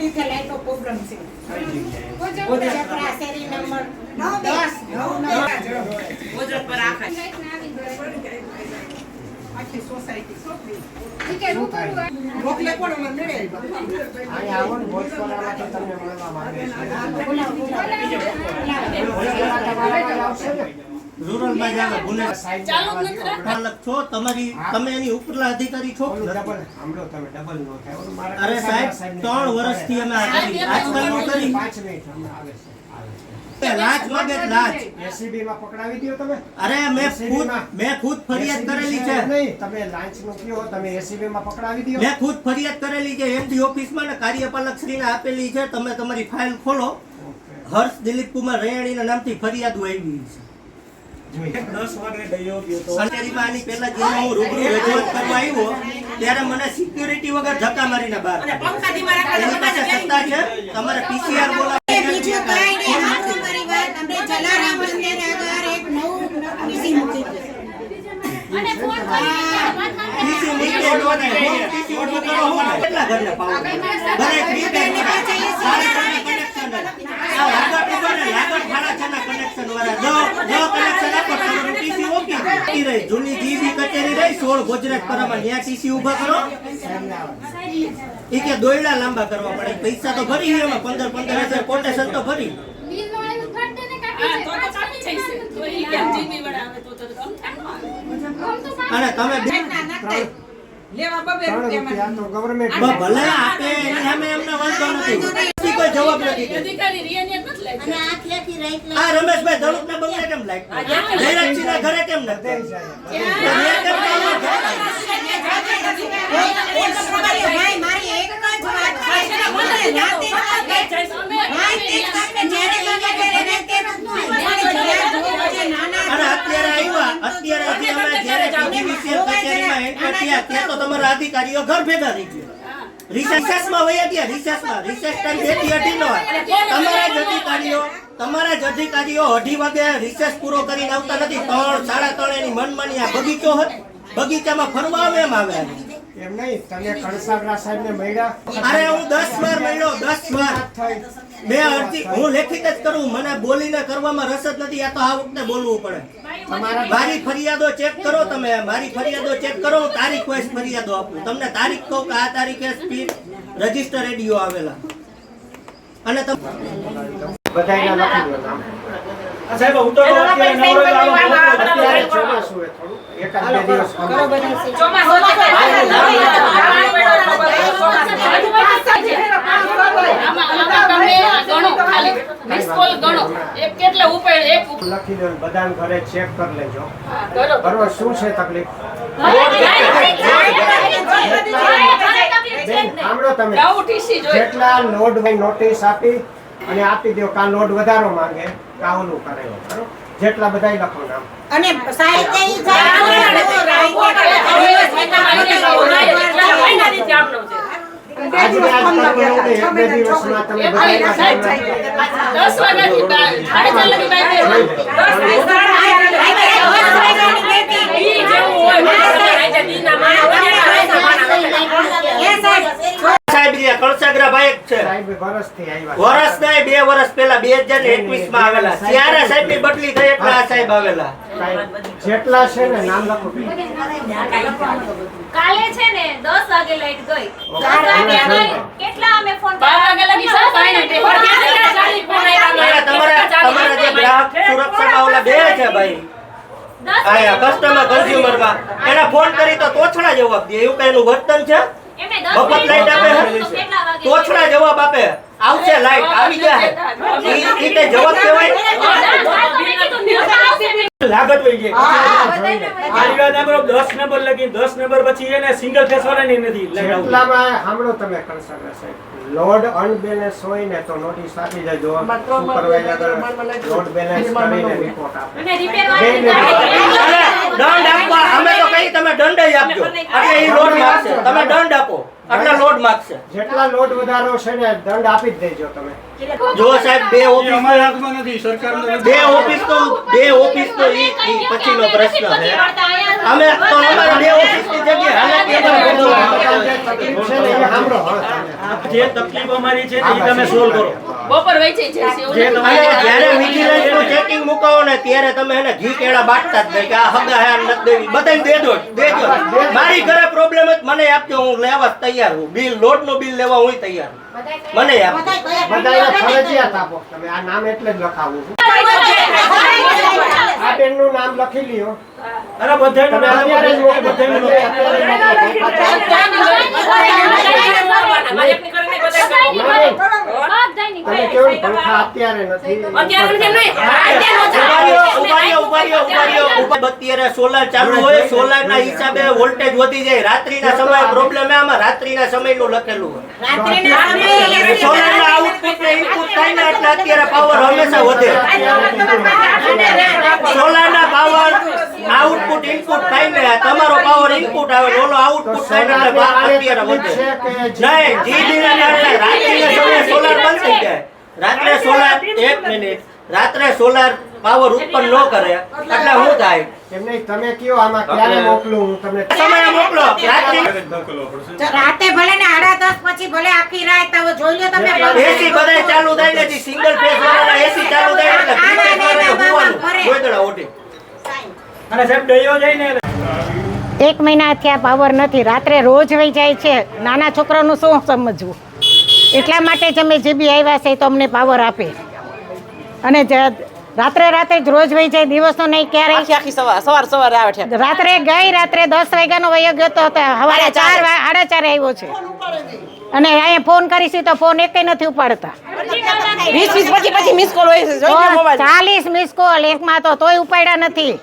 દિવસે લાઈટનો પ્રોગ્રામ છે? ચપરા શેરી નંબર દસ નવ નવ. આખી. સોસાયટી મોકલે પણ અમે મળે આવો ને ભોજપુરામાં તો તમને મળવા માંગે છે. બોલાવો બોલાવો તમારા આવશે ને? રૂરલમાં જાવ ગુને ચાલુ અલગ છો તમારી તમે એની ઉપરના અધિકારી છો? ડબલ સાંભળો તમે ડબલ નો થાય. અરે સાહેબ ત્રણ વર્ષથી અમે આજકાલ નો કરી. પાંચ મિનિટ હમણાં આવે છે. લાજ માગે છે, એસીબી માં પકડાવી દો તમે. અરે મેં ખુદ મેં. ખુદ ફરિયાદ કરેલી છે નહીં. તમે લાંચનું કયો તમે એસીબી માં પકડાવી દો મેં ખુદ ફરિયાદ કરેલી છે એમડી ઓફિસમાં ને કાર્યપાલક શ્રીને આપેલી છે તમે તમારી ફાઇલ ખોલો. હર્ષ દિલીપ કુમાર રૈયાણીના નામથી ફરિયાદ આવી છે. સંતેરીમાં આની પહેલા જ્યારે હું રૂબરૂ રજૂઆત કરવા આવ્યો ત્યારે મને સિક્યુરિટી વગર ધક્કા મારીને બહાર. એની પાસે સત્તા છે? તમારે પીસીઆર બોલાવી બીજું કાંઈ નહીં આપણું પરિવાર અમે જલારામ મંદિર આગળ એક નવું પીસી મૂકી દીધું. અને ફોન કરી પીસી મૂકી દો ને. પીસી ઊભું કરો હું ને. કેટલા ઘરને પાવો? દરેક રીતે સારા સારા connection જ. આ લાગત ઊભો ને, લાગત સાડા છના connection વાળા. જો, જો connection આપો, તમારું TC ઓકી જાય. ઈ રહી, જૂની જીબી કચેરી રહી, સોળ ગુજરાત પરામાં. ન્યા ટીસી ઊભા કરો. એ કે દોયડા લાંબા કરવા પડે. પૈસા તો ભરી છે એમાં પંદર પંદર હજાર કોટેશન તો ભરી. બિલ વાળાનું થર્ડ ડે ને કાપી છે આમ તો કામ અને તમે બે લેવા બબે રૂપિયામાં. રૂપિયા તો ગવર્નમેન્ટ ભલે આપે એની સામે એમને વાંધો નથી કોઈ જવાબ નથી દેતો. અને આખી આખી રાત આ રમેશભાઈ ધડુકના બંગલે કેમ લાગ્યું? જયરાજસિંહના ઘરે કેમ નથી? તમે કેમ કામ નથી? મારી એક જ વાત છે મને રાતે ભાઈ તે કાપે જ્યારે ગમે ત્યારે એને કેમ મારી જગ્યા જોવો છે નાના અને અત્યારે આવ્યા અત્યારે હજી અમે જ્યારે GDPCL કચેરીમાં enter ત્યાં તો તમારા અધિકારીઓ ઘર ભેગા થઈ ગયા. રિસેસમાં વયા ગયા રિસેસમાં. રિસેસ ટાઈમ બેથી અઢી નો તમારા જ અધિકારીઓ તમારા જ અધિકારીઓ અઢી વાગે રિસેસ પૂરો કરીને આવતા નથી. ત્રણ સાડા ત્રણ એની મનમાની આ બગીચો હતો બગીચામાં ફરવા આવે એમ આવે. એમ નહીં તમે કણસાગરા સાહેબ ને મળ્યા? અરે હું દસ વાર મળ્યો દસ વાર. બે મેં અરજી હું લેખિત જ કરું મને બોલીને કરવામાં રસ જ નથી આ તો આ વખતે બોલવું પડે. મારી ફરિયાદો ચેક કરો તમે મારી ફરિયાદો ચેક કરો તારીખ વાઇઝ ફરિયાદો આપું તમને તારીખ કહું કે આ તારીખે સ્પીડ રજિસ્ટર રેડિયો આવેલા અને તમે બધાયના લખી દો સાહેબ હું તો અત્યારે નવરો અત્યારે ચોમાસું હોય થોડું એકાદ બે દિવસ ચોમાસું આમાં આમાં તમે ખાલી મિસ કોલ ગણો એક કેટલા ઉપર એક લખી દો ને બધાને ઘરે ચેક કરી લેજો કરો બરોબર શું છે તકલીફ સાંભળો તમે નવું ટીસી જોઈએ જેટલા નોટ હોય નોટિસ આપી અને આપી દો કા નોટ વધારો માંગે કા ઓલું કરે બરોબર જેટલા બધા લખો નામ અને સાહિત્ય આજે આજ કરવું એક બે દિવસમાં તમે બધાયના ઘરના- દસ વાગ્યાથી બાર સાડા ચાર લગી બાર ઈ જેવું હોય સાહેબ જે કળસાગરા ભાઈ જ છે સાહેબ વરસથી આવ્યા વર્ષ નહીં બે વર્ષ બે હજાર એકવીસમાં આવેલા. ત્યારે સાહેબની બદલી થઈ એટલે આ સાહેબ આવેલા. જેટલા છે ને નામ લખો. કાલે છે ને 10 વાગે લાઈટ ગઈ. 10 વાગે અમે કેટલા અમે ફોન બાર વાગ્યા લગી સાહેબ કાંઈ નથી. પણ કેટલા ચાલી ફોન તમારા તમારા જે ગ્રાહક સુરક્ષામાં ઓલા બે છે ભાઈ. આયા કસ્ટમર કન્ઝ્યુમરમાં એને ફોન કરી તો તોછડા જવાબ દે. એવું કઈ એનું વર્તન છે? એમને 10 મફત લાઈટ આપે તોછડા જવાબ આપે આવશે લાઈટ આવી જાય ઈ ઈ જવાબ કહેવાય લાગત વહી ગઈ હા, આ 10 નંબર લગી 10 નંબર પછી એને સિંગલ ફેસ વાળાની નથી આવતી. સાંભળો તમે કણસાગરા સાહેબ લોડ અનબેલેન્સ હોય ને તો નોટિસ આપી દેજો સુપરવાઇઝર લોડ બેલેન્સ કરીને રિપોર્ટ આપે અને રિપેર બે મિનિટ. અને દંડ આપવા અમે તો કહી તમે દંડ આપજો એટલે એ લોડ માગશે તમે દંડ આપો એટલે લોડ માગશે જેટલા લોડ વધારો છે ને દંડ આપી જ દેજો તમે જો સાહેબ બે ઓફિસ અમારા હાથમાં નથી સરકાર બે ઓફિસ તો બે ઓફિસ તો ઈ પછી પછીનો પ્રશ્ન છે અમે તો અમારે બે ઓફિસની જગ્યાએ હાલત એ પણ તકલીફ છે ને એ સાંભળો હવે. જે તકલીફ અમારી છે ને એ તમે સોલ્વ કરો બપોર વેચી જાય છે જે તમારે જ્યારે વિજિલન્સનું ચેકિંગ મુકાવો ને ત્યારે તમે એને ઘી કેળા બાટતા જ નહીં કે આ હગા હે નથી દેવી બધાને દેજો દેજો મારી ઘરે પ્રોબ્લેમ જ મને આપજો હું લેવા તૈયાર હું. બિલ લોટનું બિલ લેવા હું તૈયાર. મને આપજો. બધાને ફરજિયાત આપો. તમે આ નામ એટલે જ લખાવું આ બેનનું નામ લખી લ્યો. અરે બધાયનું તમે નામ અત્યારે જ મોકલો. બધાયનું નામ. તમે કેવું? પંખા અત્યારે નથી. ઊભા રહ્યો, ઊભા રહ્યો, ઊભા રહ્યો, ઊભા રહ્યો. ઉભા- અત્યારે સોલાર ચાલુ હોય સોલાર ના હિસાબે વોલ્ટેજ વધી જાય. રાત્રિના સમયે પ્રોબ્લેમ આમાં રાત્રિના સમયનું લખેલું હોય. રાત્રિના સમયે સોલાર ના આઉટપુટ ને ઇનપુટ થાય ને એટલે અત્યારે પાવર હંમેશા વધે. સોલાર ના પાવર આઉટપુટ ઇનપુટ થાય ને તમારો પાવર ઇનપુટ આવે ઓલો આઉટપુટ થાય ને એટલે પા- અત્યારે વધે. નહીં જીબી ના કારણે રાત્રિના સમયે સોલાર બંધ થઈ જાય. રાત્રે સોલાર એક મિનિટ રાત્રે સોલાર પાવર ઉત્પન્ન ન કરે એટલે શું થાય? એમને તમે કયો આમાં ક્યારે મોકલું હું તમને? સમય મોકલો રાત્રે રાતે ભલે ને આડા દસ પછી ભલે આખી રાત હવે જોઈ લો તમે એસી બધાય ચાલુ થાય ને સિંગલ ફેઝ વાળા એસી ચાલુ થાય એટલે હોવાનું. ગોદડા ઓઢી અને સાહેબ ડયો જાય ને એક મહિના થયા પાવર નથી. રાત્રે રોજ વહી જાય છે. નાના છોકરાનું શું સમજવું? એટલા માટે જ અમે જીબી આવ્યા છે તો અમને પાવર આપે. અને રાત્રે રાત્રે જ રોજ વહી જાય. દિવસનો નહીં ક્યારે આખી સવાર સવાર સવારે આવે છે. રાત્રે ગઈ રાત્રે દસ વાગ્યાનો વયો ગયો તો સવારે ચાર. વા- સાડા ચારે આવ્યો છે. અને અહીંયા ફોન કરીશી તો ફોન એકેય નથી ઉપાડતા. વીસ વીસ પછી પછી મિસ કોલ હોય છે. જોઈ લો મોબાઈલ ચાલીસ મિસ કોલ એકમાં તો તોય ઉપાડ્યા નથી.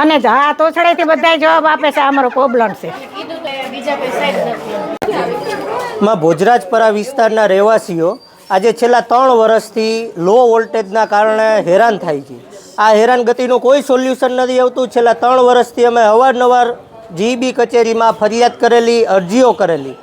અને હા તોછડેથી બધા જવાબ આપે છે આ અમારો પ્રોબ્લેમ છે. માં ભોજરાજપરા વિસ્તારના રહેવાસીઓ આજે છેલ્લા ત્રણ વર્ષથી લો વોલ્ટેજના કારણે હેરાન થાય છે. આ હેરાનગતિનું કોઈ સોલ્યુશન નથી આવતું. છેલ્લા ત્રણ વર્ષથી અમે અવારનવાર જીબી કચેરીમાં ફરિયાદ કરેલી અરજીઓ કરેલી.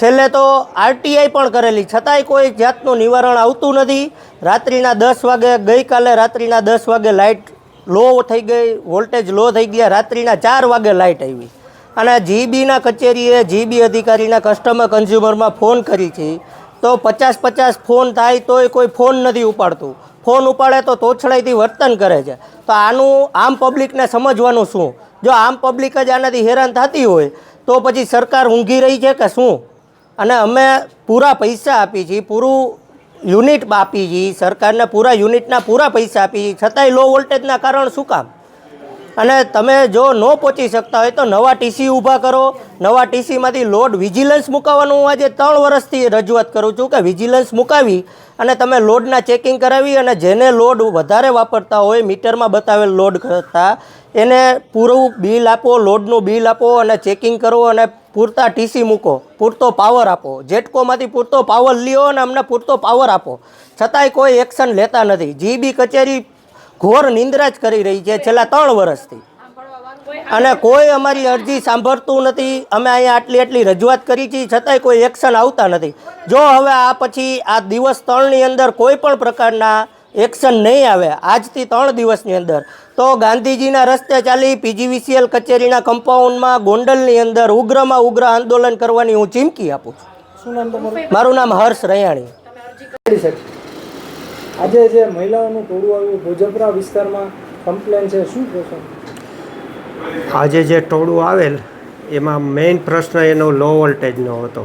છેલ્લે તો આરટીઆઈ પણ કરેલી. છતાંય કોઈ જાતનું નિવારણ આવતું નથી. રાત્રિના દસ વાગે ગઈકાલે રાત્રિના દસ વાગે લાઇટ લો થઈ ગઈ, વોલ્ટેજ લો થઈ ગયા, રાત્રિના ચાર વાગે લાઇટ આવી. અને જીબીના કચેરીએ જીબી અધિકારીના કસ્ટમર કન્ઝ્યુમરમાં ફોન કરી છે. તો પચાસ પચાસ ફોન થાય તોય કોઈ ફોન નથી ઉપાડતું. ફોન ઉપાડે તો તોછડાઈથી વર્તન કરે છે. તો આનું, આમ પબ્લિકને સમજવાનું શું? જો આમ પબ્લિક જ આનાથી હેરાન થતી હોય, તો પછી સરકાર ઊંઘી રહી છે કે શું? અને અમે પૂરા પૈસા આપી છીએ, પૂરું યુનિટ આપી છે સરકારને પૂરા યુનિટના પૂરા પૈસા આપી, છતાંય લો વોલ્ટેજના કારણ શું કામ? અને તમે જો ન પહોંચી શકતા હોય તો નવા ટીસી ઊભા કરો. નવા ટીસીમાંથી લોડ વિજિલન્સ મુકાવવાનું હું આજે ત્રણ વર્ષથી રજૂઆત કરું છું કે વિજિલન્સ મુકાવી અને તમે લોડના ચેકિંગ કરાવી અને જેને લોડ વધારે વાપરતા હોય મીટરમાં બતાવેલ લોડ કરતાં, એને પૂરું બિલ આપો, લોડનું બિલ આપો અને ચેકિંગ કરો અને પૂરતા ટીસી મૂકો, પૂરતો પાવર આપો. જેટકોમાંથી પૂરતો પાવર લ્યો અને અમને પૂરતો પાવર આપો. છતાંય કોઈ એક્શન લેતા નથી. જીબી કચેરી ઘોર નિંદ્રા જ કરી રહી છે. છેલ્લા ત્રણ વર્ષથી. અને કોઈ અમારી અરજી સાંભળતું નથી. અમે અહીંયા આટલી આટલી રજૂઆત કરી છે છતાંય કોઈ એક્શન આવતા નથી. જો હવે આ પછી આ દિવસ ત્રણની અંદર કોઈ પણ પ્રકારના એક્શન નહીં આવે આજથી ત્રણ દિવસની અંદર તો ગાંધીજીના રસ્તે ચાલી પીજીવીસીએલ કચેરીના કમ્પાઉન્ડમાં ગોંડલની અંદર ઉગ્રમાં ઉગ્ર આંદોલન કરવાની હું ચીમકી આપું છું. મારું નામ હર્ષ રૈયાણી. આજે જે મહિલાઓનું ટોળું આવ્યું, ભોજપરા વિસ્તારમાં કમ્પ્લેન છે, શું કહેશો આજે જે ટોળું આવેલ, એમાં મેઇન પ્રશ્ન એનો લો વોલ્ટેજનો હતો.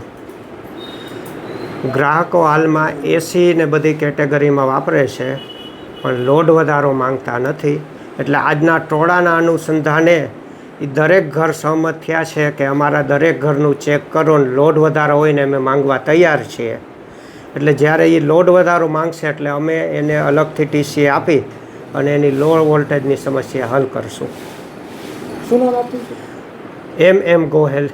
ગ્રાહકો હાલમાં એસી ને બધી કેટેગરીમાં વાપરે છે, પણ લોડ વધારો માંગતા નથી. એટલે આજના ટોળાના અનુસંધાને એ દરેક ઘર સહમત થયા છે કે અમારા દરેક ઘરનું ચેક કરો ને લોડ વધારો હોય ને અમે માંગવા તૈયાર છીએ. એટલે જ્યારે એ લોડ વધારો માંગશે એટલે અમે એને અલગથી ટીસી આપી અને એની લો વોલ્ટેજની સમસ્યા હલ કરશું. શું નામ આપ્યું એમ એમ ગોહેલ